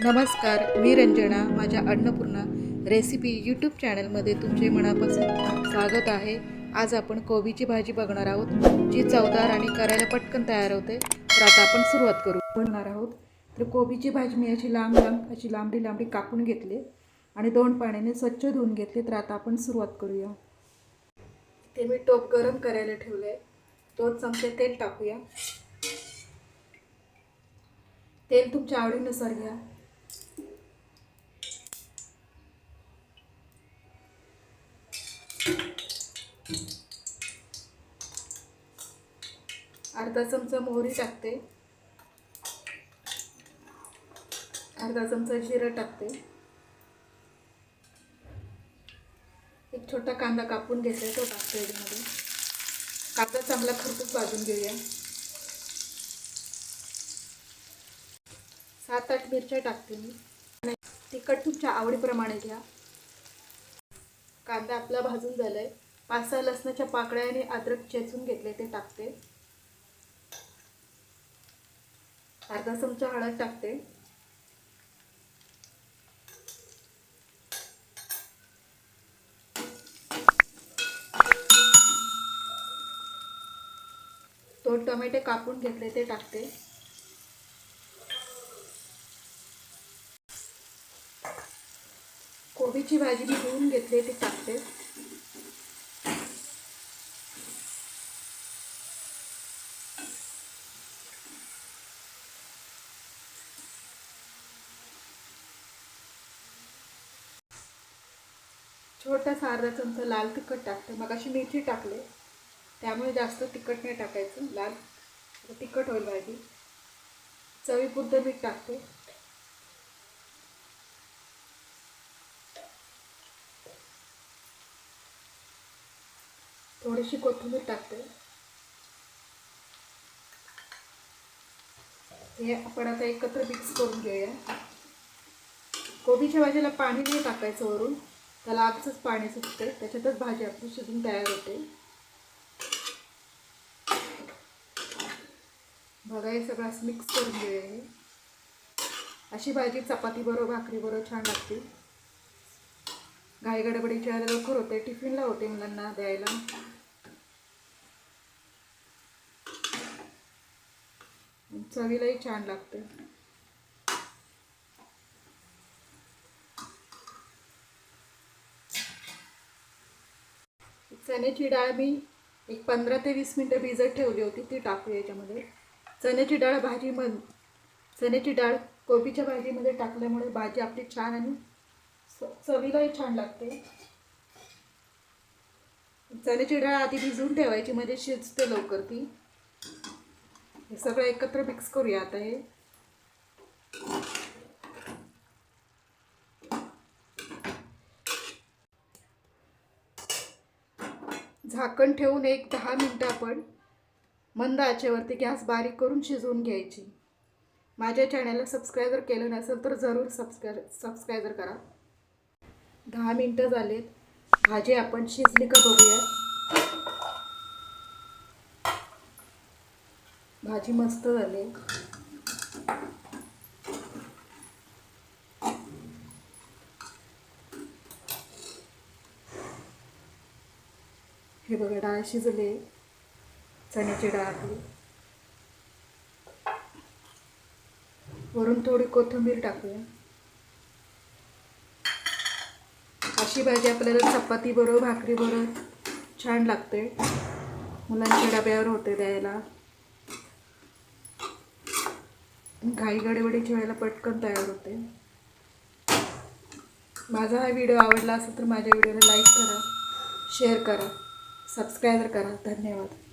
नमस्कार मी रंजना माझ्या Annapurna recipe YouTube चॅनलमध्ये तुमचे मनापासून स्वागत आहे. आज आपण कोबीची भाजी बघणार आहोत जी चवदार आणि करायला पटकन तयार होते. तर आता आपण सुरुवात करू. बनणार आहोत. तर कोबीची भाजी मी अशी लांब लांब अशी लांबडी लांबडी कापून घेतली आणि दोन पाण्याने स्वच्छ धुवून घेतले. तर आता आपण सुरुवात करूया. ते मी टोप गरम करायला ठेवलं आहे दोन चमचे तेल टाकूया. तेल तुमच्या आवडीनुसार घ्या. अर्धा चमचा मोहरी टाकते. अर्धा चमचा जिरं टाकते. एक छोटा कांदा कापून घेतला तो टाकते याच्यामध्ये. कांदा चांगला खरपूस भाजून घेऊया. सात आठ मिरच्या टाकते मी. तिखट तुमच्या आवडीप्रमाणे घ्या. कांदा आपला भाजून झालाय. पाच सहा लसणाच्या पाकळ्या आणि अद्रक चेचून घेतले ते टाकते. अर्धा चमचा हळद टाकते. दोन टोमॅटे कापून घेतले ते टाकते. कोबीची भाजी मी धुवून घेतली ती टाकते. छोटासा अर्धा चमचा लाल तिखट टाकते. मग अशी मिरची टाकले. त्यामुळे जास्त तिखट नाही टाकायचं. लाल तिखट होईल भाजी चवीपुरतं मीठ टाकते. थोडीशी कोथिंबीर टाकते. हे आपण आता एकत्र मिक्स करून घेऊया. कोबीच्या भाजीला पाणी नाही टाकायचं वरून. त्याला आगचंच पाणी सुटते त्याच्यातच भाजी आपली शिजून तयार होते. बघा हे सगळं मिक्स करून घेऊया अशी भाजी चपाती बरोबर भाकरी बरोबर छान लागते. घाई गडबडीच्या लवकर होते. टिफिनला होते मुलांना द्यायला. चवीलाही छान लागते. चण्याची डाळ मी एक पंधरा ते वीस मिनटं भिजत ठेवली होती ती टाकू याच्यामध्ये. चण्याची डाळ भाजी मन चण्याची डाळ कोबीच्या भाजीमध्ये टाकल्यामुळे भाजी आपली छान आणि चवीलाही छान लागते. चण्याची डाळ आधी भिजवून ठेवायची म्हणजे शिजते लवकर ती. हे सगळं एकत्र मिक्स करूया आता हे. झाकण ठेवून एक दहा मिनटं आपण मंद आचेवरती गॅस बारीक करून शिजवून घ्यायची. माझ्या चॅनलला सबस्क्राईब जर केलं नसेल तर जरूर सबस्क्राय सबस्क्रायबर करा. दहा मिनटं झालेत. भाजी आपण शिजली का बघूया. भाजी मस्त झाली. हे बघा डाळ शिजले. चण्याची डाळ आपली वरून थोडी कोथिंबीर टाकूया. अशी भाजी आपल्याला चपाती बरोबर भाकरी बरोबर छान लागते. मुलांच्या डब्यावर होते द्यायला. घाई गडबडीच्या खेळायला पटकन तयार होते. माझा हा व्हिडिओ आवडला असेल तर माझ्या व्हिडिओला लाईक करा शेअर करा. सबस्क्राईबर करा. धन्यवाद.